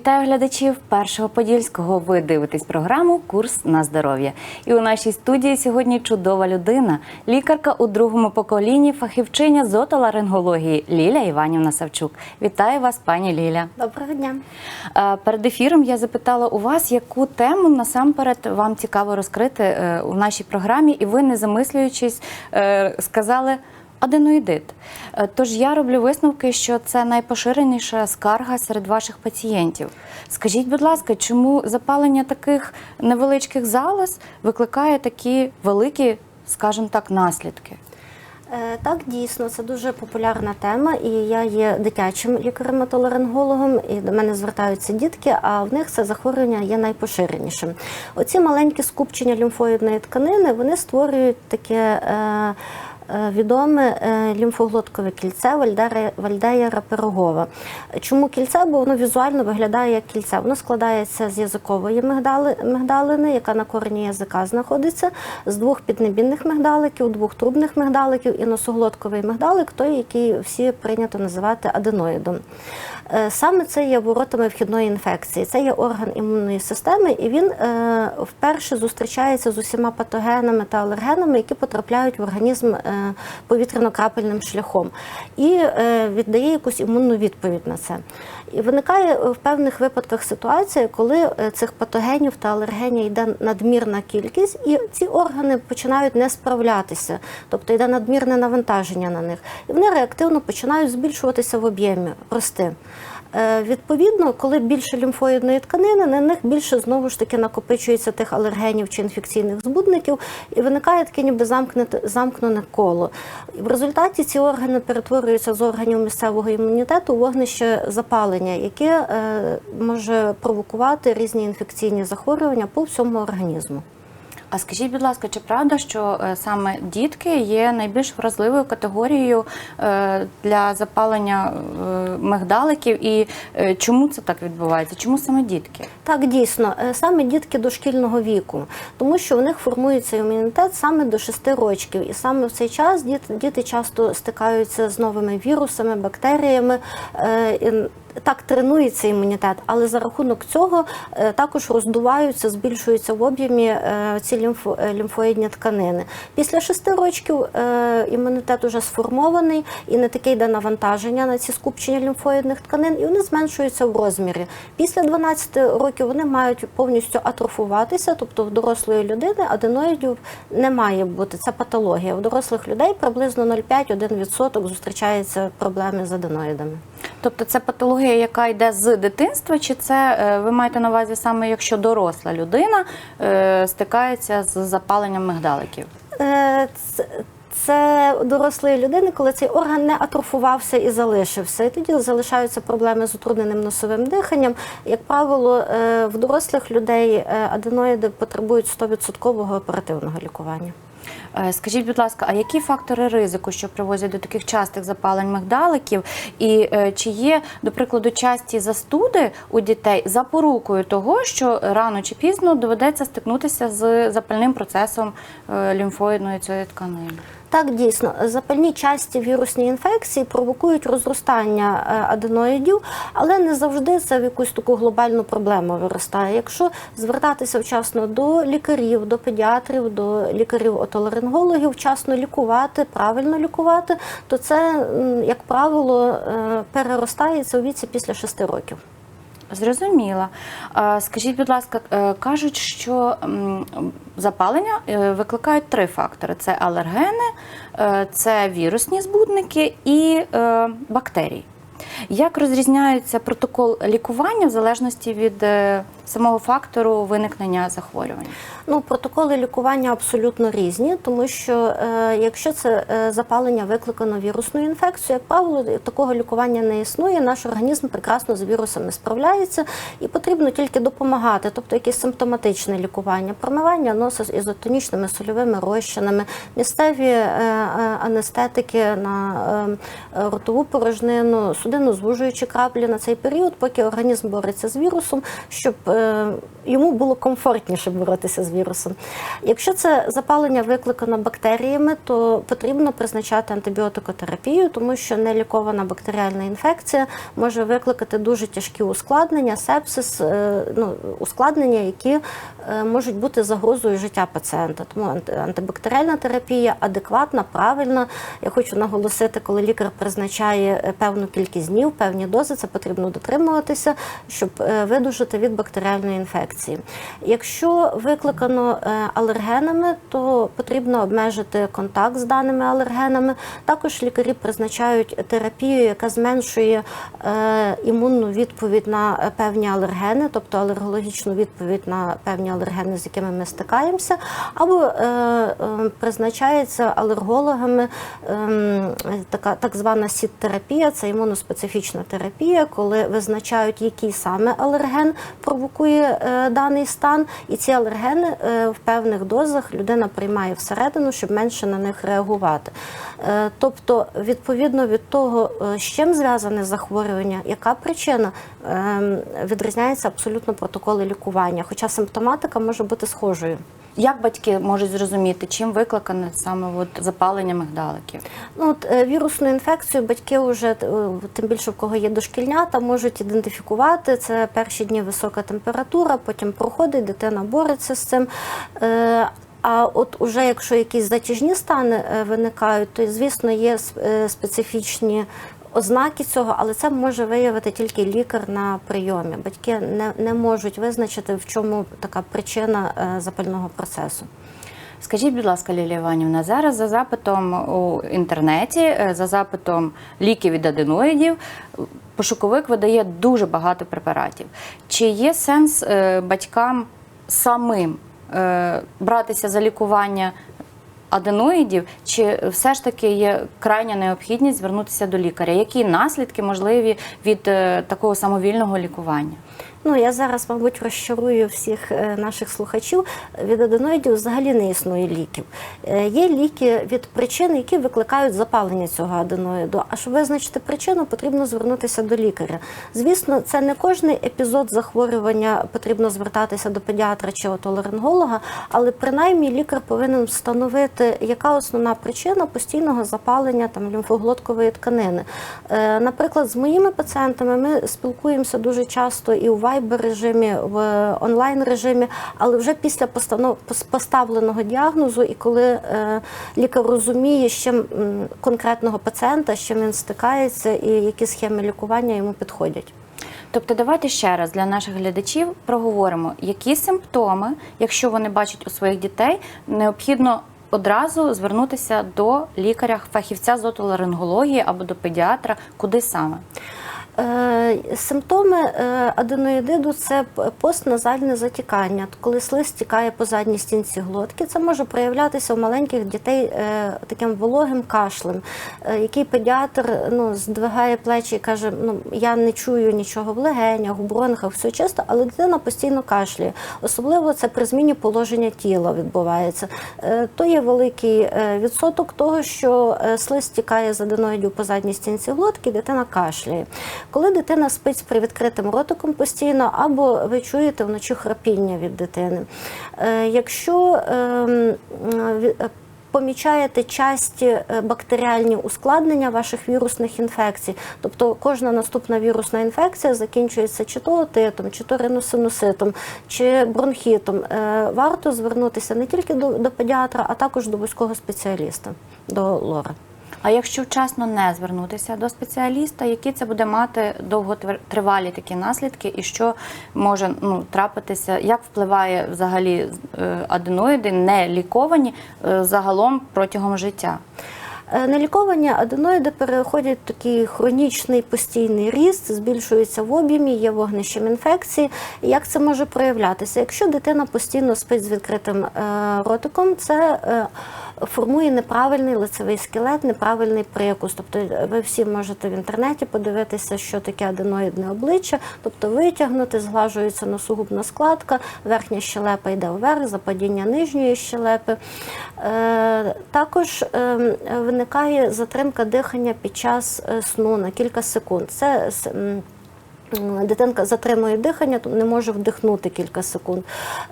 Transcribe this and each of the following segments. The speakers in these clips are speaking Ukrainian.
Вітаю глядачів першого подільського. Ви дивитесь програму Курс на здоров'я. І у нашій студії сьогодні чудова людина, лікарка у другому поколінні, фахівчиня з отоларингології Ліля Іванівна Савчук. Вітаю вас, пані Ліля. Доброго дня. Е, Перед ефіром я запитала у вас, яку тему насамперед вам цікаво розкрити е, у нашій програмі, і ви, не замислюючись, е, сказали. Аденоїдит. Е, Тож я роблю висновки, що це найпоширеніша скарга серед ваших пацієнтів. Скажіть, будь ласка, чому запалення таких невеличких залоз викликає такі великі, скажімо так, наслідки? Е, Так, дійсно, це дуже популярна тема, і я є дитячим лікарем-отоларингологом, і до мене звертаються дітки, а в них це захворювання є найпоширенішим. Оці маленькі скупчення лімфоїдної тканини вони створюють таке. Е, Відоме е, лімфоглоткове кільце Вальдера- Вальдеєра Пирогова. Чому кільце? Бо воно візуально виглядає як кільце. Воно складається з язикової мигдали, мигдалини, яка на корені язика знаходиться, з двох піднебінних мигдаликів, двох трубних мигдаликів і носоглотковий мигдалик, той, який всі прийнято називати аденоїдом. Е, Саме це є воротами вхідної інфекції. Це є орган імунної системи, і він е, вперше зустрічається з усіма патогенами та алергенами, які потрапляють в організм е, повітряно-крапельним шляхом, і віддає якусь імунну відповідь на це. І виникає в певних випадках ситуація, коли цих патогенів та алергенів йде надмірна кількість, і ці органи починають не справлятися, тобто йде надмірне навантаження на них, і вони реактивно починають збільшуватися в об'ємі, рости. Е, Відповідно, коли більше лімфоїдної тканини, на них більше знову ж таки накопичується тих алергенів чи інфекційних збудників, і виникає таке ніби замкнете замкнене коло. В результаті ці органи перетворюються з органів місцевого імунітету у вогнище запалення, яке е, може провокувати різні інфекційні захворювання по всьому організму. А скажіть, будь ласка, чи правда, що е, саме дітки є найбільш вразливою категорією е, для запалення е, мигдаликів? І чому це так відбувається? Чому саме дітки? Так, дійсно, саме дітки дошкільного віку, тому що у них формується імунітет саме до 6 років, і саме в цей час діти часто стикаються з новими вірусами, бактеріями. Так тренується імунітет, але за рахунок цього е, також роздуваються, збільшуються в об'ємі е, ці лімфо, е, лімфоїдні тканини. Після 6 років імунітет уже сформований і не таке йде навантаження на ці скупчення лімфоїдних тканин, і вони зменшуються в розмірі. Після 12 років вони мають повністю атрофуватися, тобто в дорослої людини аденоїдів не має бути. Це патологія. У дорослих людей приблизно 0,5-1% зустрічаються проблеми з аденоїдами. Тобто це патологія, яка йде з дитинства, чи це е, ви маєте на увазі саме, якщо доросла людина е, стикається з запаленням мигдаликів? Е, Це, дорослої людини, коли цей орган не атрофувався і залишився. І тоді залишаються проблеми з утрудненим носовим диханням. Як правило, в дорослих людей аденоїди потребують 100% оперативного лікування. Е, Скажіть, будь ласка, а які фактори ризику, що привозять до таких частих запалень мигдаликів? І е, чи є, до прикладу, часті застуди у дітей запорукою того, що рано чи пізно доведеться стикнутися з запальним процесом е, лімфоїдної цієї тканини? Так, дійсно, запальні часті вірусні інфекції провокують розростання е, аденоїдів, але не завжди це в якусь таку глобальну проблему виростає. Якщо звертатися вчасно до лікарів, до педіатрів, до лікарів-отоларингологів, вчасно лікувати, правильно лікувати, то це, як правило, е, переростається у віці після 6 років. Зрозуміла. Скажіть, будь ласка, е, кажуть, що запалення е, викликають три фактори: це алергени, е, це вірусні збудники і бактерії. Як розрізняється протокол лікування в залежності від самого фактору виникнення захворювання? Ну, протоколи лікування абсолютно різні, тому що е, якщо це е, запалення викликано вірусною інфекцією, як правило, такого лікування не існує. Наш організм прекрасно з вірусами справляється і потрібно тільки допомагати, тобто якесь симптоматичне лікування, промивання носа з ізотонічними сольовими розчинами, місцеві е, е, анестетики на е, ротову порожнину, судинно звужуючі краплі на цей період, поки організм бореться з вірусом, щоб е, йому було комфортніше боротися з вірусом. Якщо це запалення викликано бактеріями, то потрібно призначати антибіотикотерапію, тому що нелікована бактеріальна інфекція може викликати дуже тяжкі ускладнення, сепсис, е, ну, ускладнення, які е, можуть бути загрозою життя пацієнта. Тому анти- антибактеріальна терапія адекватна, правильна. Я хочу наголосити, коли лікар призначає е, певну кількість днів, певні дози, це потрібно дотримуватися, щоб е, видужити від бактеріальної інфекції. Якщо викликано е, алергенами, то потрібно обмежити контакт з даними алергенами. Також лікарі призначають терапію, яка зменшує е, імунну відповідь на е, певні алергени, тобто алергологічну відповідь на певні алергени, з якими ми стикаємося, або е, е, призначається алергологами ем, така так звана сіт-терапія, це імуноспецифічна терапія, коли визначають, який саме алерген провокує е, даний стан, і ці алергени в певних дозах людина приймає всередину, щоб менше на них реагувати. Тобто, відповідно від того, з чим зв'язане захворювання, яка причина, ем, відрізняються абсолютно протоколи лікування, хоча симптоматика може бути схожою. Як батьки можуть зрозуміти, чим викликане саме от запалення мигдаликів? Ну, от, е, вірусну інфекцію батьки вже, е, тим більше в кого є дошкільнята, можуть ідентифікувати. Це перші дні висока температура, потім проходить, дитина бореться з цим. Е, А от уже якщо якісь затяжні стани виникають, то звісно є специфічні ознаки цього, але це може виявити тільки лікар на прийомі. Батьки не, не можуть визначити, в чому така причина е, запального процесу. Скажіть, будь ласка, Лілія Іванівна, зараз за запитом у інтернеті, е, за запитом ліків від аденоїдів, пошуковик видає дуже багато препаратів. Чи є сенс е, батькам самим братися за лікування аденоїдів, чи все ж таки є крайня необхідність звернутися до лікаря? Які наслідки можливі від е, такого самовільного лікування? Ну, я зараз, мабуть, розчарую всіх е, наших слухачів. Від аденоїдів взагалі не існує ліків. Е, Є ліки від причин, які викликають запалення цього аденоїду. А щоб визначити причину, потрібно звернутися до лікаря. Звісно, це не кожний епізод захворювання потрібно звертатися до педіатра чи отоларинголога, але принаймні лікар повинен встановити, яка основна причина постійного запалення там лімфоглоткової тканини. Е, Наприклад, з моїми пацієнтами ми спілкуємося дуже часто і у вайбер режимі, в онлайн режимі, але вже після постанов поставленого діагнозу, і коли е, лікар розуміє, з чим конкретного пацієнта, з чим він стикається, і які схеми лікування йому підходять. Тобто, давайте ще раз для наших глядачів проговоримо, які симптоми, якщо вони бачать у своїх дітей, необхідно одразу звернутися до лікаря, фахівця з отоларингології або до педіатра, куди саме. Е, Симптоми е, аденоїдиду це постназальне затікання, коли слиз стікає по задній стінці глотки. Це може проявлятися у маленьких дітей е, таким вологим кашлем, який педіатр ну, здвигає плечі і каже: ну я не чую нічого в легенях, в бронхах, все чисто, але дитина постійно кашляє. Особливо це при зміні положення тіла відбувається. То є великий відсоток того, що слиз стікає з аденоїдів по задній стінці глотки, дитина кашляє. Коли дитина спить з привідкритим ротиком постійно, або ви чуєте вночі храпіння від дитини. Е, Якщо ем, е, Помічаєте часті е, бактеріальні ускладнення ваших вірусних інфекцій, тобто кожна наступна вірусна інфекція закінчується чи то отитом, чи то риносинуситом, чи бронхітом. Варто звернутися не тільки до педіатра, а також до вузького спеціаліста, до лора. А якщо вчасно не звернутися до спеціаліста, які це буде мати довготривалі такі наслідки, і що може ну, трапитися, як впливає взагалі е, аденоїди, не ліковані е, загалом протягом життя? Е, Неліковані аденоїди переходять в такий хронічний постійний ріст, збільшуються в об'ємі, є вогнищем інфекції. Як це може проявлятися? Якщо дитина постійно спить з відкритим ротиком, це формує неправильний лицевий скелет, неправильний прикус. Тобто е, ви всі можете в інтернеті подивитися, що таке аденоїдне обличчя, тобто витягнути, зглажується носогубна складка, верхня щелепа йде вверх, западіння нижньої щелепи. Е, Також е, виникає затримка дихання під час е, сну на кілька секунд. Це Дитинка затримує дихання, не може вдихнути кілька секунд.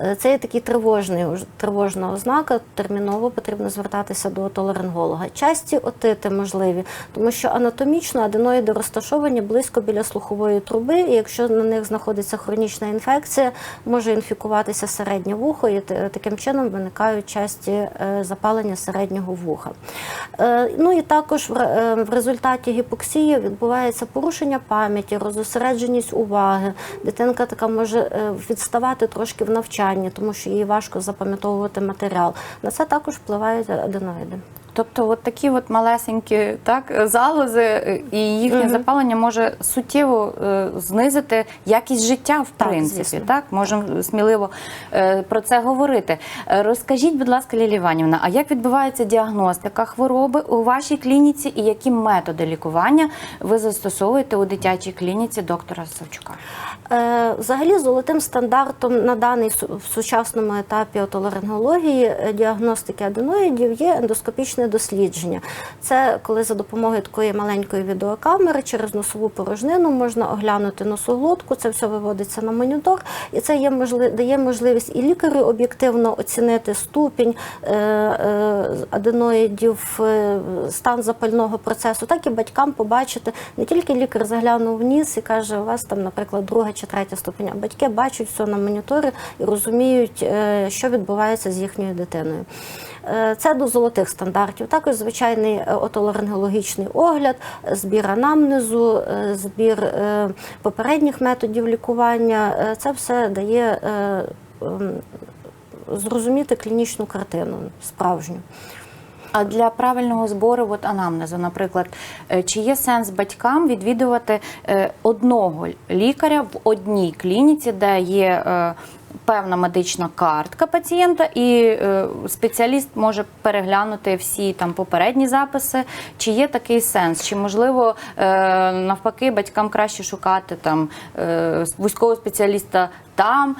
Е, Це є такий тривожний, тривожна ознака. Терміново потрібно звертатися до отоларинголога. Часті отити можливі, тому що анатомічно аденоїди розташовані близько біля слухової труби, і якщо на них знаходиться хронічна інфекція, може інфікуватися середнє вухо, і таким чином виникають часті е, запалення середнього вуха. Е, Ну і також в ре- в результаті гіпоксії відбувається порушення пам'яті, розосередженість уваги. Дитинка така може е, відставати трошки в навчанні, тому що їй важко запам'ятовувати матеріал. На це також впливають аденоїди. Тобто, от такі от малесенькі так, залози е, і їхнє запалення може суттєво е, знизити якість життя, в Так, принципі. звісно. Так, можемо сміливо е, про це говорити. Е, Розкажіть, будь ласка, Лілі Іванівна, а як відбувається діагностика хвороби у вашій клініці і які методи лікування ви застосовуєте у дитячій клініці доктора Савчука? Е, Взагалі, золотим стандартом на даний в сучасному етапі отоларингології е, діагностики аденоїдів є ендоскопічне дослідження. Це коли за допомогою такої маленької відеокамери через носову порожнину можна оглянути носоглотку, це все виводиться на монітор, і це є можли- дає можливість і лікарю об'єктивно оцінити ступінь е, е, аденоїдів, е, стан запального процесу, так і батькам побачити. Не тільки лікар заглянув в і каже, у вас там, наприклад, друга чи третя ступінь, а батьки бачать все на моніторі і розуміють, е, що відбувається з їхньою дитиною. Е, Це до золотих стандартів. Також звичайний е, отоларингологічний огляд, збір анамнезу, е, збір попередніх методів лікування. Це все дає зрозуміти клінічну картину справжню. А для правильного збору от анамнезу, наприклад, чи є сенс батькам відвідувати одного лікаря в одній клініці, де є певна медична картка пацієнта, і е, спеціаліст може переглянути всі там попередні записи? Чи є такий сенс? Чи можливо е, навпаки батькам краще шукати там е, вузького спеціаліста там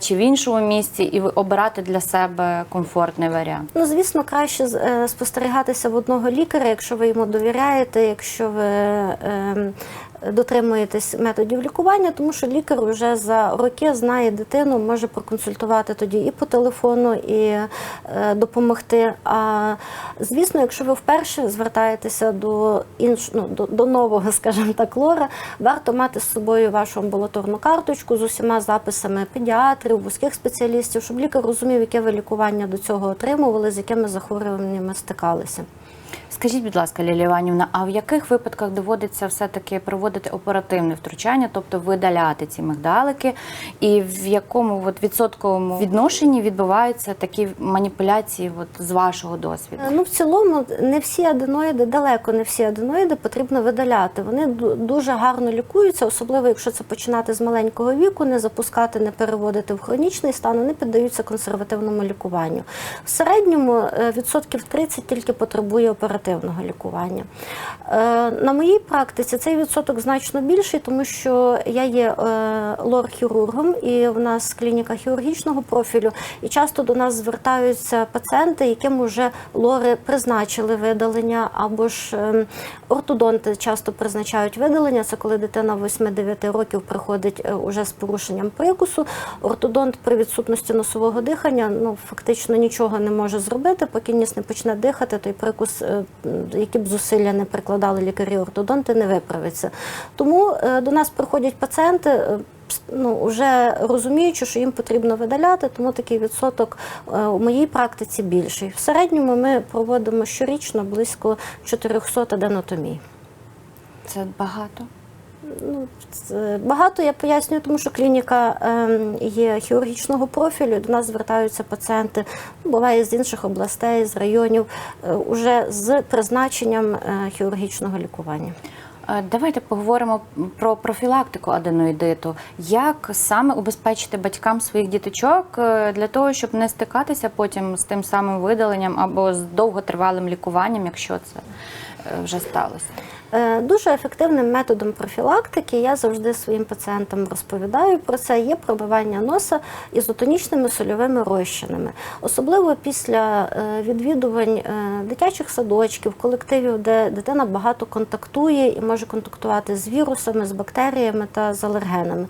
чи в іншому місці і обирати для себе комфортний варіант? Ну, звісно, краще спостерігатися в одного лікаря, якщо ви йому довіряєте, якщо ви ем, дотримуєтесь методів лікування, тому що лікар вже за роки знає дитину, може проконсультувати тоді і по телефону, і е, допомогти. А звісно, якщо ви вперше звертаєтеся до інш, ну, до, до нового, скажімо так, лора, варто мати з собою вашу амбулаторну карточку з усіма записами педіатрів, вузьких спеціалістів, щоб лікар розумів, яке ви лікування до цього отримували, з якими захворюваннями стикалися. Скажіть, будь ласка, Лілія Іванівна, а в яких випадках доводиться все-таки проводити оперативне втручання, тобто видаляти ці мигдалики, і в якому от, відсотковому відношенні відбуваються такі маніпуляції от, з вашого досвіду? Ну, в цілому, не всі аденоїди, далеко не всі аденоїди потрібно видаляти. Вони дуже гарно лікуються, особливо якщо це починати з маленького віку, не запускати, не переводити в хронічний стан, вони піддаються консервативному лікуванню. В середньому е, відсотків 30 тільки потребує оперативного лікування. Е, На моїй практиці цей відсоток значно більший, тому що я є е, лор-хірургом, і в нас клініка хірургічного профілю, і часто до нас звертаються пацієнти, яким вже лори призначили видалення, або ж ем, ортодонти часто призначають видалення. Це коли дитина 8-9 років приходить е, уже з порушенням прикусу. Ортодонт при відсутності носового дихання ну фактично нічого не може зробити, поки ніс не почне дихати, той прикус, е, які б зусилля не прикладали лікарі ортодонти, не виправиться. Тому е, до нас приходять пацієнти. е, Ну, вже розуміючи, що їм потрібно видаляти, тому такий відсоток е, у моїй практиці більший. В середньому ми проводимо щорічно близько 400 аденотомій. Це багато. Ну, це багато я пояснюю, тому що клініка ем, є хірургічного профілю. До нас звертаються пацієнти, ну, буває з інших областей, з районів, е, уже з призначенням е, хірургічного лікування. Е, Давайте поговоримо про профілактику аденоїдиту. Як саме убезпечити батькам своїх діточок для того, щоб не стикатися потім з тим самим видаленням або з довготривалим лікуванням, якщо це вже сталося? Е, Дуже ефективним методом профілактики, я завжди своїм пацієнтам розповідаю про це, є пробивання носа ізотонічними сольовими розчинами. Особливо після е, відвідувань е, дитячих садочків, колективів, де дитина багато контактує і може контактувати з вірусами, з бактеріями та з алергенами.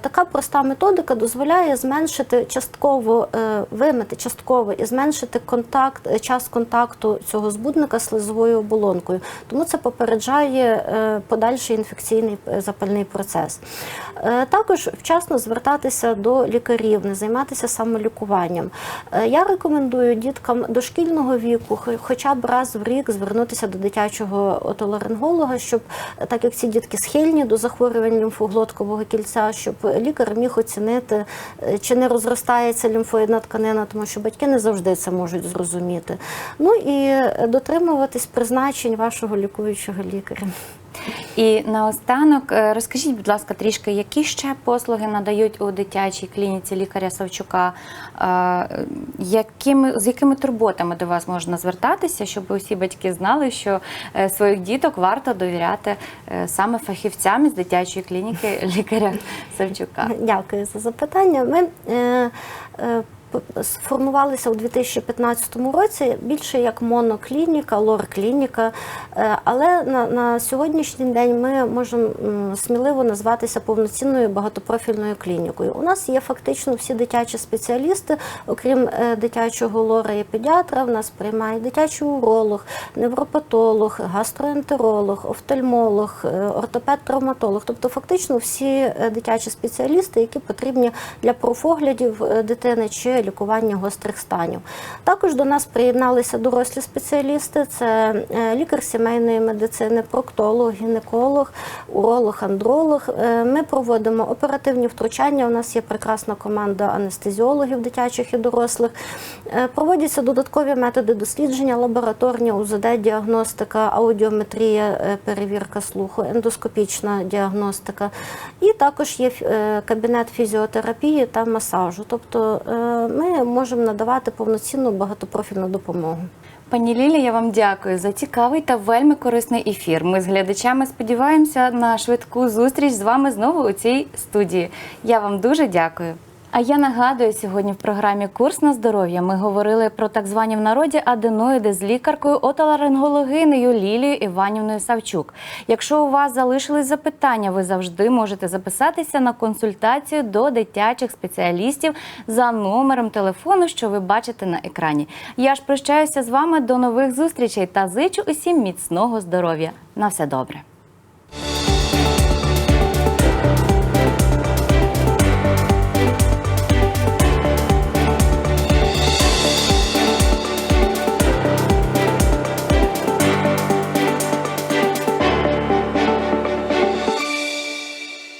Така проста методика дозволяє зменшити частково вимити частково і зменшити контакт, час контакту цього збудника з слизовою оболонкою. Тому це попереджає е, подальший інфекційний е, запальний процес. Е, Також вчасно звертатися до лікарів, не займатися самолікуванням. Я рекомендую діткам дошкільного віку, хоча б раз в рік звернутися до дитячого отоларинголога, щоб так як ці дітки схильні до захворювань лімфоглоткового кільця, щоб лікар міг оцінити, чи не розростається лімфоїдна тканина, тому що батьки не завжди це можуть зрозуміти. Ну і дотримуватись призначень вашого лікуючого лікаря. І наостанок е, розкажіть, будь ласка, трішки, які ще послуги надають у дитячій клініці лікаря Савчука? Е, Якими, з якими турботами до вас можна звертатися, щоб усі батьки знали, що е, своїх діток варто довіряти саме фахівцям із дитячої клініки лікаря Савчука? Дякую за запитання. Ми е, е, сформувалися у 2015 році більше як моноклініка, лор-клініка. Е, але на, на сьогоднішній день ми можемо сміливо назватися повноцінною багатопрофільною клінікою. У нас є фактично всі дитячі спеціалісти, окрім е, дитячого лора і педіатра, в нас приймає дитячий уролог, невропатолог, гастроентеролог, офтальмолог, е, ортопед-травматолог. Тобто, фактично всі дитячі спеціалісти, які потрібні для профоглядів дитини чи лікування гострих станів. Також до нас приєдналися дорослі спеціалісти: це е, лікар сімейної медицини, проктолог, гінеколог, уролог, андролог. Е, Ми проводимо оперативні втручання. У нас є прекрасна команда анестезіологів дитячих і дорослих. Е, Проводяться додаткові методи дослідження, лабораторні УЗД, діагностика, аудіометрія, перевірка слуху, ендоскопічна діагностика. І також є кабінет фізіотерапії та масажу. Тобто ми можемо надавати повноцінну багатопрофільну допомогу. Пані Лілі, я вам дякую за цікавий та вельми корисний ефір. Ми з глядачами сподіваємося на швидку зустріч з вами знову у цій студії. Я вам дуже дякую. А я нагадую, сьогодні в програмі Курс на здоров'я ми говорили про так звані в народі аденоїди з лікаркою отоларингологинею Лілією Іванівною Савчук. Якщо у вас залишились запитання, ви завжди можете записатися на консультацію до дитячих спеціалістів за номером телефону, що ви бачите на екрані. Я ж прощаюся з вами до нових зустрічей та зичу усім міцного здоров'я. На все добре.